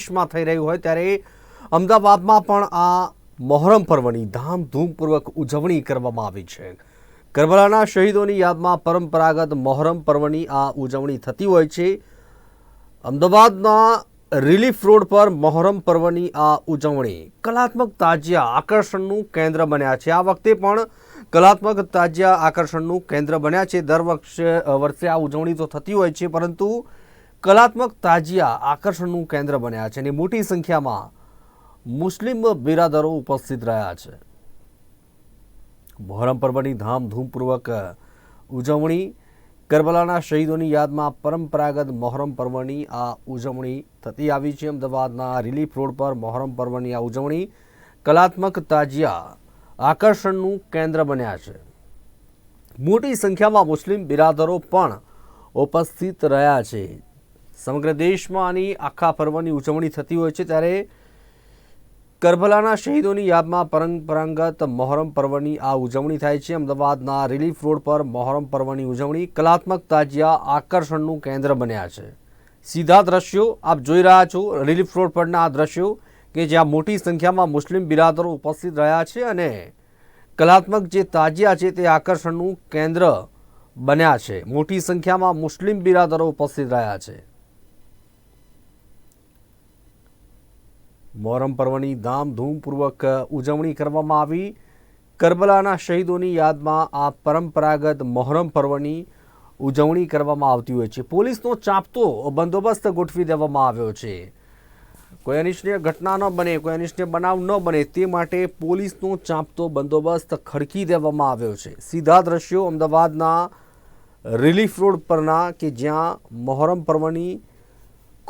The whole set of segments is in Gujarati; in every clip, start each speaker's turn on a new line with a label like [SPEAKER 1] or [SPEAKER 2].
[SPEAKER 1] દેશમાં થઈ રહ્યું હોય ત્યારે અમદાવાદમાં પણ આ મોહરમ પર્વની ધામધૂમપૂર્વક ઉજવણી કરવામાં આવી છે. કરબલાના શહીદોની યાદમાં પરંપરાગત મોહરમ પર્વની આ ઉજવણી થતી હોય છે. અમદાવાદના રિલીફ રોડ પર મોહરમ પર્વની આ ઉજવણી કલાત્મક તાજિયા આકર્ષણનું કેન્દ્ર બન્યા છે. આ વખતે પણ કલાત્મક તાજિયા આકર્ષણનું કેન્દ્ર બન્યા છે. દર વર્ષે વર્ષે આ ઉજવણી તો થતી હોય છે, પરંતુ કલાત્મક તાજિયા આકર્ષણનું કેન્દ્ર બન્યા છે અને મોટી સંખ્યામાં મુસ્લિમ બિરાદરો ઉપસ્થિત રહ્યા છે. મોહરમ પર્વની ધામધૂમપૂર્વક ઉજવણી કરબલાના શહીદોની યાદમાં પરંપરાગત મોહરમ પર્વની આ ઉજવણી થતી આવી છે. અમદાવાદના રિલીફ રોડ પર મોહરમ પર્વની આ ઉજવણી કલાત્મક તાજિયા આકર્ષણનું કેન્દ્ર બન્યા છે. મોટી સંખ્યામાં મુસ્લિમ બિરાદરો પણ ઉપસ્થિત રહ્યા છે. સમગ્ર દેશમાં આની આખા પર્વની ઉજવણી થતી હોય છે ત્યારે કરબલાના શહીદોની યાદમાં પરંપરાગત મોહરમ પર્વની આ ઉજવણી થાય છે. અમદાવાદના રિલીફ રોડ પર મોહરમ પર્વની ઉજવણી કલાત્મક તાજિયા આકર્ષણનું કેન્દ્ર બન્યા છે. સીધા દ્રશ્યો આપ જોઈ રહ્યા છો. રિલીફ રોડ પરના આ દ્રશ્યો કે જ્યાં મોટી સંખ્યામાં મુસ્લિમ બિરાદરો ઉપસ્થિત રહ્યા છે અને કલાત્મક જે તાજિયા છે તે આકર્ષણનું કેન્દ્ર બન્યા છે. મોટી સંખ્યામાં મુસ્લિમ બિરાદરો ઉપસ્થિત રહ્યા છે. મોહરમ પર્વની ધામધૂમપૂર્વક ઉજવણી કરવામાં આવી. કરબલાના શહીદોની યાદમાં આ પરંપરાગત મોહરમ પર્વની ઉજવણી કરવામાં આવતી હોય છે. પોલીસનો ચાંપતો બંદોબસ્ત ગોઠવી દેવામાં આવ્યો છે. કોઈ અનિચ્છનીય ઘટના ન બને, કોઈ અનિચ્છનીય બનાવ ન બને તે માટે પોલીસનો ચાંપતો બંદોબસ્ત ખડકી દેવામાં આવ્યો છે. સીધા દ્રશ્યો અમદાવાદના રિલીફ રોડ પરના કે જ્યાં મોહરમ પર્વની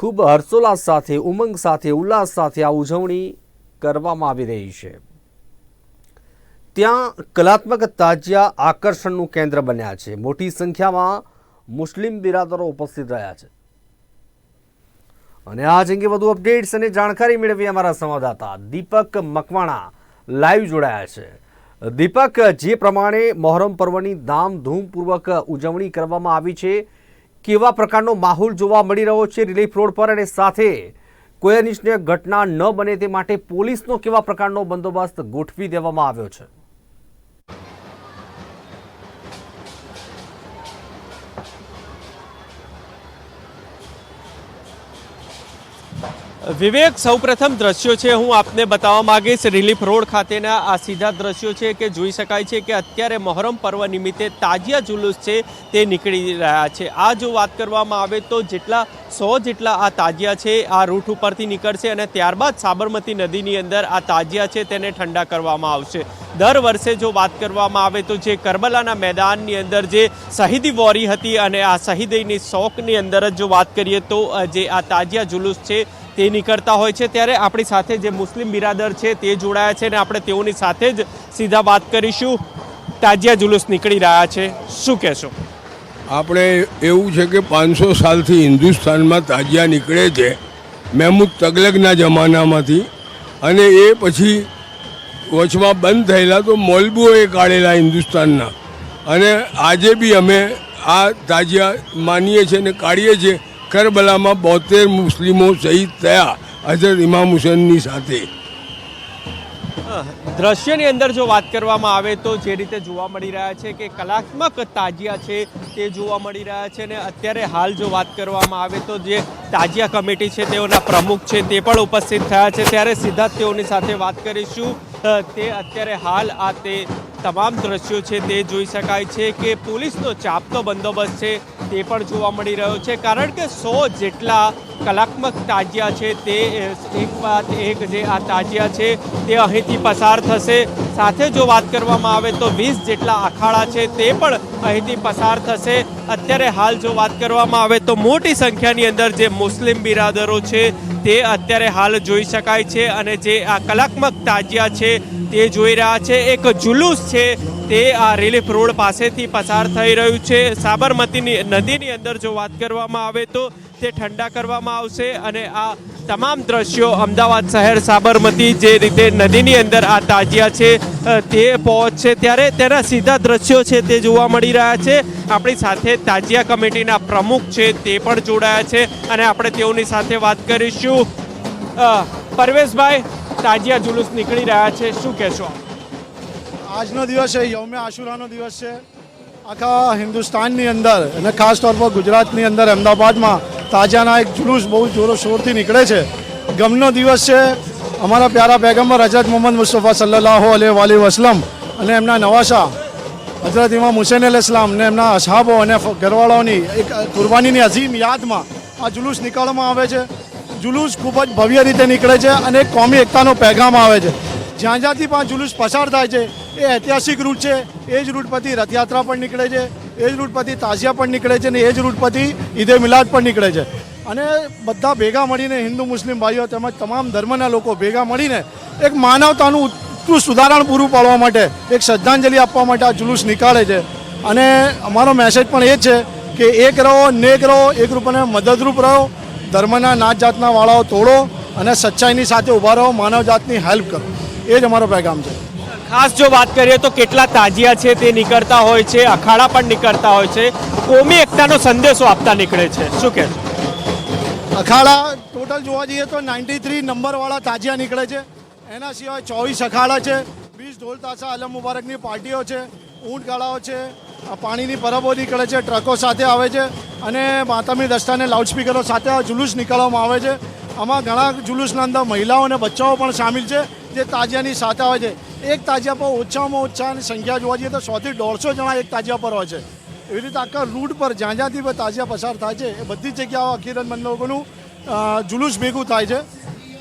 [SPEAKER 1] ખૂબ હર્ષોલ્લાસ સાથે, ઉમંગ સાથે, ઉલ્લાસ સાથે આ ઉજવણી કરવામાં આવી રહી છે. ત્યાં કલાત્મક તાજિયા આકર્ષણનું કેન્દ્ર બન્યા છે. મોટી સંખ્યામાં મુસ્લિમ બિરાદરો ઉપસ્થિત રહ્યા છે. અને આ અંગે વધુ અપડેટ્સ અને જાણકારી મેળવી અમારા સંવાદદાતા દીપક મકવાણા લાઈવ જોડાયા છે. દીપક, જે પ્રમાણે મોહરમ પર્વની ધામધૂમપૂર્વક ઉજવણી કરવામાં આવી છે કેવા પ્રકારનો માહોલ જોવા મળી રહ્યો છે રિલીફ રોડ પર અને સાથે કોઈ અનિચ્છનીય ઘટના ન બને તે માટે પોલીસનો કેવા પ્રકારનો બંદોબસ્ત ગોઠવી દેવામાં આવ્યો છે?
[SPEAKER 2] વિવેક, સૌપ્રથમ દ્રશ્યો છે, હું આપને બતાવવા માંગીશ. રિલીફ રોડ ખાતેના આ સીધા દ્રશ્યો છે કે જોઈ શકાય છે કે અત્યારે મોહરમ પર્વ નિમિત્તે તાજિયા જુલુસ છે તે નીકળી રહ્યા છે. આ જો વાત કરવામાં આવે તો જેટલા સો જેટલા આ તાજિયા છે આ રૂટ ઉપરથી નીકળશે અને ત્યારબાદ સાબરમતી નદીની અંદર આ તાજિયા છે તેને ઠંડા કરવામાં આવશે. દર વર્ષે જો વાત કરવામાં આવે તો જે કરબલાના મેદાનની અંદર જે શહીદી વોરી હતી અને આ શહીદીની શોકની અંદર જ જો વાત કરીએ તો જે આ તાજિયા જુલુસ છે તે નીકળતા હોય છે ત્યારે આપણી સાથે જે મુસ્લિમ બિરાદર છે તે જોડાયા છે અને આપણે તેઓની સાથે જ સીધા વાત કરીશું. તાજિયા જુલુસ નીકળી રહ્યા છે. શું કહેશો?
[SPEAKER 3] આપણે એવું છે કે પાંચસો સાલથી હિન્દુસ્તાનમાં તાજિયા નીકળે છે. મહેમૂદ તગલકના જમાનામાંથી. અને એ પછી વચમાં બંધ થયેલા તો મોલબુઓએ કાઢેલા હિન્દુસ્તાનના. અને આજે બી અમે આ તાજિયા માનીએ છીએ અને કાઢીએ છીએ કરબલામાં બોતેર મુસ્લિમો શહીદ થયા હજરત ઇમામ હુસેનની સાથે.
[SPEAKER 2] દ્રશ્યની અંદર જો વાત કરવામાં આવે તો જે રીતે જોવા મળી રહ્યા છે કે કલાત્મક તાજિયા છે તે જોવા મળી રહ્યા છે અને અત્યારે હાલ જો વાત કરવામાં આવે તો જે તાજિયા કમિટી છે તેઓના પ્રમુખ છે તે પણ ઉપસ્થિત થયા છે. ત્યારે સીધા તેઓની સાથે વાત કરીશું. તે અત્યારે હાલ આ તે તમામ દ્રશ્યો છે તે જોઈ શકાય છે કે પોલીસનો ચાપતો બંદોબસ્ત છે. તે પણ જોવા મળી રહ્યો છે. કારણ કે સો જેટલા કલાત્મક તાજિયા છે તે, એક બાદ એક જે આ તાજિયા છે તે અહીંથી પસાર થશે. સાથે જો વાત કરવામાં આવે તો વીસ જેટલા અખાડા છે તે પણ અહીંથી પસાર થશે. અત્યારે હાલ જો વાત કરવામાં આવે તો મોટી સંખ્યાની અંદર જે મુસ્લિમ બિરાદરો છે તે અત્યારે હાલ જોઈ શકાય છે અને જે આ કલાત્મક તાજિયા છે તે જોઈ રહ્યા છે. એક જુલુસ છે તે આ રિલીફ રોડ પાસેથી પસાર થઈ રહ્યું છે. સાબરમતીની નદીની અંદર જો વાત કરવામાં આવે તો તે ઠંડા કરવામાં આવશે અને આ તમામ દ્રશ્યો અમદાવાદ શહેર સાબરમતી જે રીતે નદીની અંદર આ તાજિયા છે તે તે પહોંચશે ત્યારે તેના સીધા દ્રશ્યો છે તે જોવા મળી રહ્યા છે. આપણી સાથે તાજિયા કમિટીના પ્રમુખ છે તે પણ જોડાયા છે અને આપણે તેઓની સાથે વાત કરીશું. પરવેશભાઈ, તાજિયા જુલુસ નીકળી રહ્યા છે. શું કહેશો
[SPEAKER 4] આજનો દિવસ છે યૌમે આશુરાનો દિવસ છે. આખા હિન્દુસ્તાનની અંદર અને ખાસ તौर પર ગુજરાતની અંદર અમદાવાદમાં તાજાના એક જુલુસ બહુ જોરો શોરથી નીકળે છે. ગમનો દિવસ છે. અમારા પ્યારા પેગમ્બર હજરત મોહમ્મદ મુસ્તફા સલ્લલ્લાહુ અલૈહિ વસલમ અને એમના નવાશા હજરત ઇમામ હુસેન અલ ઇસ્લામ ને એમના અસાબો અને ઘરવાળાઓની એક કુરબાનીની અઝીમ યાદમાં આ જુલુસ નીકાળવામાં આવે છે. જુલુસ ખૂબ જ ભવ્ય રીતે નીકળે છે અને કોમી એકતાનો પેગામ આવે છે. જ્યાં જ્યાંથી પણ જુલુસ પસાર થાય છે, એ ઐતિહાસિક રૂટ છે. એ જ રૂટ પરથી રથયાત્રા પણ નીકળે છે. એ જ રૂટ પરથી તાજિયા પણ નીકળે છે અને એ જ રૂટ પરથી ઈદે મિલાદ પણ નીકળે છે. અને બધા ભેગા મળીને હિન્દુ, મુસ્લિમ ભાઈઓ તેમજ તમામ ધર્મના લોકો ભેગા મળીને એક માનવતાનું ઉત્કૃષ્ટ ઉદાહરણ પૂરું પાડવા માટે એક શ્રદ્ધાંજલિ આપવા માટે આ જુલુસ નીકાળે છે. અને અમારો મેસેજ પણ એ જ છે કે એક રહો, નેક રહો, એક રૂપને મદદરૂપ રહો, ધર્મના નાત જાતના વાળાઓ તોડો અને સચ્ચાઈની સાથે ઊભા રહો માનવ જાતની હેલ્પ કરો. એ જ અમારો પેગામ છે.
[SPEAKER 2] ખાસ જો વાત કરીએ તો કેટલા તાજિયા છે તે નીકળતા હોય છે, અખાડા પણ નીકળતા હોય છે. કોમી એકતાનો સંદેશો આપતા નીકળે છે. શું કહેશો
[SPEAKER 4] અખાડા ટોટલ જોવા જઈએ તો નાઇન્ટી થ્રી નંબરવાળા તાજિયા નીકળે છે. એના સિવાય ચોવીસ અખાડા છે, વીસ ઢોલ તાસા અલમ મુબારકની પાર્ટીઓ છે, ઊંટ ગાળાઓ છે પાણીની પરબો નીકળે છે, ટ્રકો સાથે આવે છે અને માતામી દસ્તાને લાઉડસ્પીકરો સાથે જુલુસ નીકળવામાં આવે છે. આમાં ઘણા જુલુસના અંદર મહિલાઓ અને બચ્ચાઓ પણ સામેલ છે, જે તાજિયાની સાથે આવે છે. એક તાજિયા પર ઓછામાં ઓછાની સંખ્યા જોવા જઈએ તો સોથી દોઢસો જણા એક તાજિયા પર હોય છે. એવી રીતે આખા રૂટ પર જ્યાં જ્યાંથી તાજિયા પસાર થાય છે, એ બધી જગ્યાઓ અખીરતમંદ લોકોનું જુલુસ ભેગું થાય છે.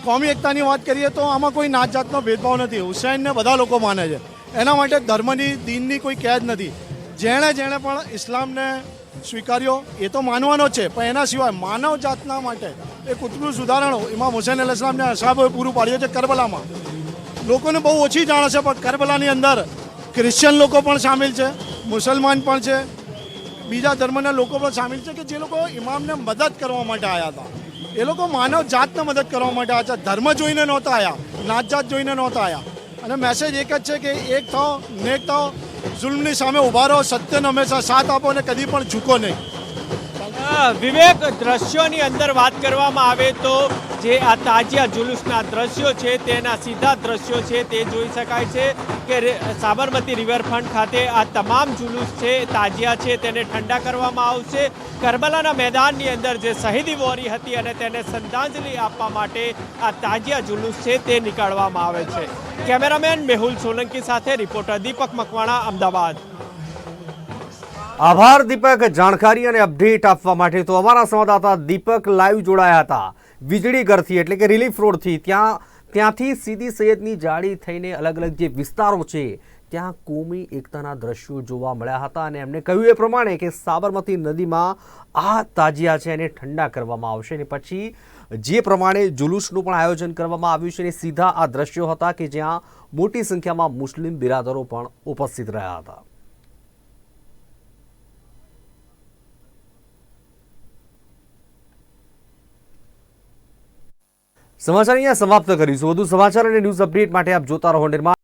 [SPEAKER 4] કોમી એકતાની વાત કરીએ તો આમાં કોઈ નાત જાતનો ભેદભાવ નથી. હુસૈનને બધા લોકો માને છે. એના માટે ધર્મની, દિનની કોઈ કેદ નથી. જેણે જેણે પણ ઇસ્લામને સ્વીકાર્યો, એ તો માનવાનો છે. પણ એના સિવાય માનવ જાતના માટે એક ઉત્કૃષ્ટ ઉદાહરણો ઇમામ હુસૈન અલ ઇસ્લામને અસાબોએ પૂરું પાડ્યું છે કરબલામાં. લોકોને બહુ ઓછી જાણ છે પણ કરબલાની અંદર ક્રિશ્ચિયન લોકો પણ સામેલ છે, મુસલમાન પણ છે. બીજા ધર્મના લોકો પણ સામેલ છે કે જે લોકો ઇમામને મદદ કરવા માટે આવ્યા હતા. એ લોકો માનવ જાતને મદદ કરવા માટે આવ્યા છે. ધર્મ જોઈને નહોતા આવ્યા નાત જાત જોઈને નહોતા આવ્યા અને મેસેજ એક જ છે કે એક થાઓ નેક થાઓ જુલ્મની સામે ઊભા રહો, સત્યને હંમેશા સાથ આપો અને કદી પણ ઝૂકો નહીં.
[SPEAKER 2] વિવેક દ્રશ્યોની અંદર વાત કરવામાં આવે તો જે આ તાજિયા જુલુસના દ્રશ્યો છે, તેના સીધા દ્રશ્યો છે, તે જોઈ શકાય છે કે સાબરમતી રિવરફ્રન્ટ ખાતે આ તમામ જુલુસ છે, તાજિયા છે, તેને ઠંડા કરવામાં આવશે. કરબલાના મેદાનની અંદર જે શહીદી વોરી હતી અને તેને શ્રદ્ધાંજલિ આપવા માટે આ તાજિયા જુલુસ છે, તે નીકાળવામાં આવે છે. કેમેરામેન મેહુલ સોલંકી સાથે રિપોર્ટર દીપક મકવાણા, અમદાવાદ.
[SPEAKER 1] આભાર દીપક. જાણકારી અને અપડેટ આપવા માટે તો અમારા સંવાદદાતા દીપક લાઈવ જોડાયા હતા. વીજળી ઘરથી, એટલે કે રિલીફ રોડથી ત્યાં, ત્યાંથી સીધી સૈયદની જાળી થઈને અલગ અલગ જે વિસ્તારો છે, ત્યાં કોમી એકતાના દ્રશ્યો જોવા મળ્યા હતા અને એમણે કહ્યું એ પ્રમાણે કે સાબરમતી નદીમાં આ તાજિયા છે એને ઠંડા કરવામાં આવશે અને પછી જે પ્રમાણે જુલુસનું પણ આયોજન કરવામાં આવ્યું છે અને સીધા આ દ્રશ્યો હતા કે જ્યાં મોટી સંખ્યામાં મુસ્લિમ બિરાદરો પણ ઉપસ્થિત રહ્યા હતા. સમાચાર અહીંયા સમાપ્ત કરીશું. વધુ સમાચાર અને ન્યૂઝ અપડેટ માટે આપ જોતા રહો નિર્માણ